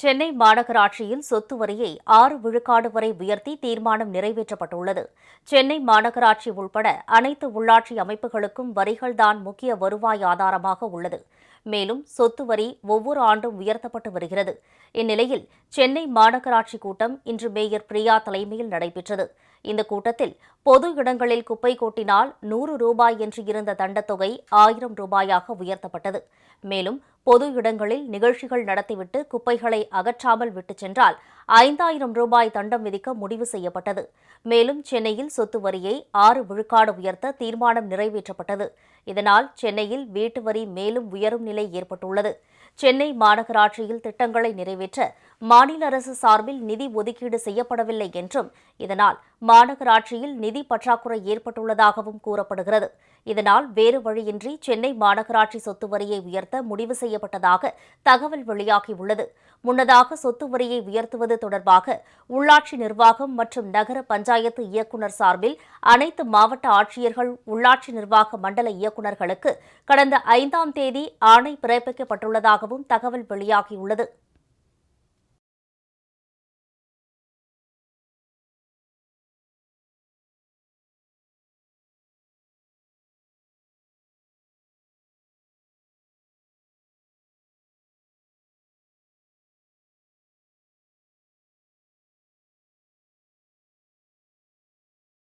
சென்னை மாநகராட்சியில் சொத்து வரியை ஆறு விழுக்காடு வரை உயர்த்தி தீர்மானம் நிறைவேற்றப்பட்டுள்ளது. சென்னை மாநகராட்சி உள்பட அனைத்து உள்ளாட்சி அமைப்புகளுக்கும் வரிகள்தான் முக்கிய வருவாய் ஆதாரமாக உள்ளது. மேலும் சொத்து வரி ஒவ்வொரு ஆண்டும் உயர்த்தப்பட்டு வருகிறது. இந்நிலையில் சென்னை மாநகராட்சி கூட்டம் இன்று மேயர் பிரியா தலைமையில் நடைபெற்றது. இந்த கூட்டத்தில் பொது இடங்களில் குப்பை கொட்டினால் நூறு ரூபாய் என்று இருந்த தண்டத்தொகை ஆயிரம் ரூபாயாக உயர்த்தப்பட்டது. மேலும் பொது இடங்களில் நிகழ்ச்சிகள் நடத்திவிட்டு குப்பைகளை அகற்றாமல் விட்டுச் சென்றால் ஐந்தாயிரம் ரூபாய் தண்டம் விதிக்க முடிவு செய்யப்பட்டது. மேலும் சென்னையில் சொத்து வரியை ஆறு விழுக்காடு உயர்த்த தீர்மானம் நிறைவேற்றப்பட்டது. இதனால் சென்னையில் வீட்டு வரி மேலும் உயரும் நிலை ஏற்பட்டுள்ளது. சென்னை மாநகராட்சியில் திட்டங்களை நிறைவேற்ற மாநில அரசு சார்பில் நிதி ஒதுக்கீடு செய்யப்படவில்லை என்றும் இதனால் மாநகராட்சியில் நிதி பற்றாக்குறை ஏற்பட்டுள்ளதாகவும் கூறப்படுகிறது. இதனால் வேறு வழியின்றி சென்னை மாநகராட்சி சொத்து வரியை உயர்த்த முடிவு செய்ய செய்யப்பட்டதாக தகவல் வெளியாகியுள்ளது. முன்னதாக சொத்து வரியை உயர்த்துவது தொடர்பாக உள்ளாட்சி நிர்வாகம் மற்றும் நகர பஞ்சாயத்து இயக்குநர் சார்பில் அனைத்து மாவட்ட ஆட்சியர்கள் உள்ளாட்சி நிர்வாக மண்டல இயக்குநர்களுக்கு கடந்த ஐந்தாம் தேதி ஆணை பிறப்பிக்கப்பட்டுள்ளதாகவும் தகவல் வெளியாகியுள்ளது.